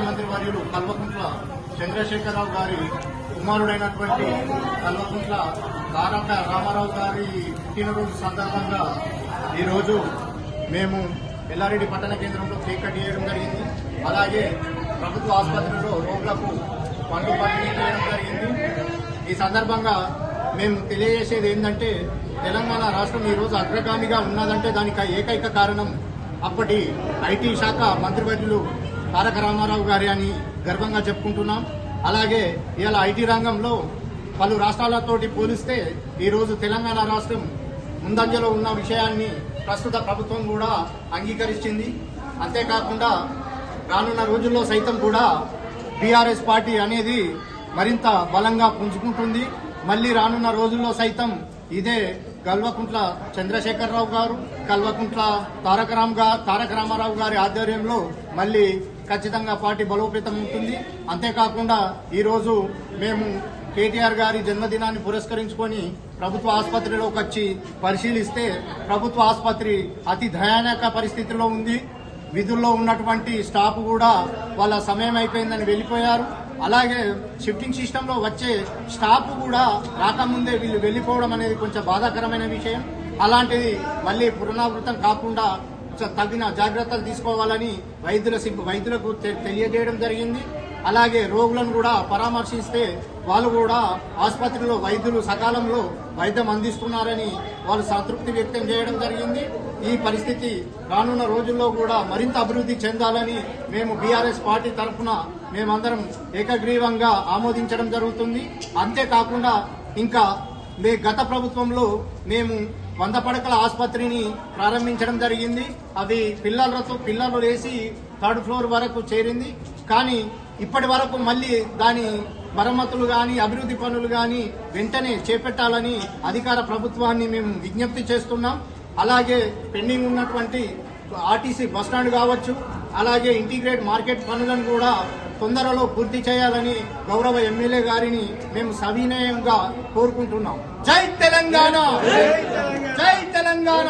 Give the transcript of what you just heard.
ముఖ్యమంత్రి వర్యులు కల్వకుంట్ల చంద్రశేఖరరావు గారి కుమారుడైనటువంటి కల్వకుంట్ల తారక రామారావు గారి పుట్టినరోజు సందర్భంగా ఈరోజు మేము ఎల్లారెడ్డి పట్టణ కేంద్రంలో కేక్ కట్ చేయడం జరిగింది. అలాగే ప్రభుత్వ ఆసుపత్రిలో రోగులకు పండ్లు పంపిణీ చేయడం జరిగింది. ఈ సందర్భంగా మేము తెలియజేసేది ఏంటంటే తెలంగాణ రాష్ట్రం ఈరోజు అగ్రగామిగా ఉన్నదంటే దానికి ఏకైక కారణం అప్పటి ఐటీ శాఖ మంత్రివర్యులు తారక రామారావు గారి అని గర్వంగా చెప్పుకుంటున్నాం. అలాగే ఇలా ఐటీ రంగంలో పలు రాష్ట్రాలతోటి పోలిస్తే ఈరోజు తెలంగాణ రాష్ట్రం ముందంజలో ఉన్న విషయాన్ని ప్రస్తుత ప్రభుత్వం కూడా అంగీకరించింది అంతేకాకుండా రానున్న రోజుల్లో సైతం కూడా బీఆర్ఎస్ పార్టీ అనేది మరింత బలంగా పుంజుకుంటుంది. మళ్ళీ రానున్న రోజుల్లో సైతం ఇదే కల్వకుంట్ల చంద్రశేఖరరావు గారు కల్వకుంట్ల తారక రామ్ తారక రామారావు గారి ఆధ్వర్యంలో మళ్ళీ ఖచ్చితంగా పార్టీ బలోపేతం ఉంటుంది. అంతేకాకుండా ఈరోజు మేము కేటీఆర్ గారి జన్మదినాన్ని పురస్కరించుకొని ప్రభుత్వ ఆసుపత్రిలోకి వచ్చి పరిశీలిస్తే ప్రభుత్వ ఆసుపత్రి అతి భయానక పరిస్థితిలో ఉంది. విధుల్లో ఉన్నటువంటి స్టాఫ్ కూడా వాళ్ళ సమయం అయిపోయిందని వెళ్ళిపోయారు. అలాగే షిఫ్టింగ్ సిస్టమ్లో వచ్చే స్టాఫ్ కూడా రాకముందే వీళ్ళు వెళ్ళిపోవడం అనేది కొంచెం బాధాకరమైన విషయం. అలాంటిది మళ్ళీ పునరావృతం కాకుండా తగిన జాగ్రత్తలు తీసుకోవాలని వైద్యుల వైద్యులకు తె- తెలియజేయడం జరిగింది. అలాగే రోగులను కూడా పరామర్శిస్తే వాళ్ళు కూడా ఆసుపత్రిలో వైద్యులు సకాలంలో వైద్యం అందిస్తున్నారని వాళ్ళు సంతృప్తి వ్యక్తం చేయడం జరిగింది. ఈ పరిస్థితి రానున్న రోజుల్లో కూడా మరింత అభివృద్ధి చెందాలని మేము బీఆర్ఎస్ పార్టీ తరఫున మేమందరం ఏకగ్రీవంగా ఆమోదించడం జరుగుతుంది. అంతేకాకుండా ఇంకా మే గత ప్రభుత్వంలో మేము వంద పడకల ఆసుపత్రిని ప్రారంభించడం జరిగింది. అది పిల్లలతో పిల్లలు వేసి థర్డ్ ఫ్లోర్ వరకు చేరింది. కానీ ఇప్పటి వరకు మళ్ళీ దాని మరమ్మతులు కానీ అభివృద్ధి పనులు కానీ వెంటనే చేపట్టాలని అధికార ప్రభుత్వాన్ని మేము విజ్ఞప్తి చేస్తున్నాం. అలాగే పెండింగ్ ఉన్నటువంటి ఆర్టీసీ బస్టాండ్ కావచ్చు అలాగే ఇంటిగ్రేట్ మార్కెట్ పనులను కూడా తొందరలో పూర్తి చేయాలని గౌరవ ఎమ్మెల్యే గారిని మేము సవినయంగా కోరుకుంటున్నాం. జై తెలంగాణ! జై తెలంగాణ!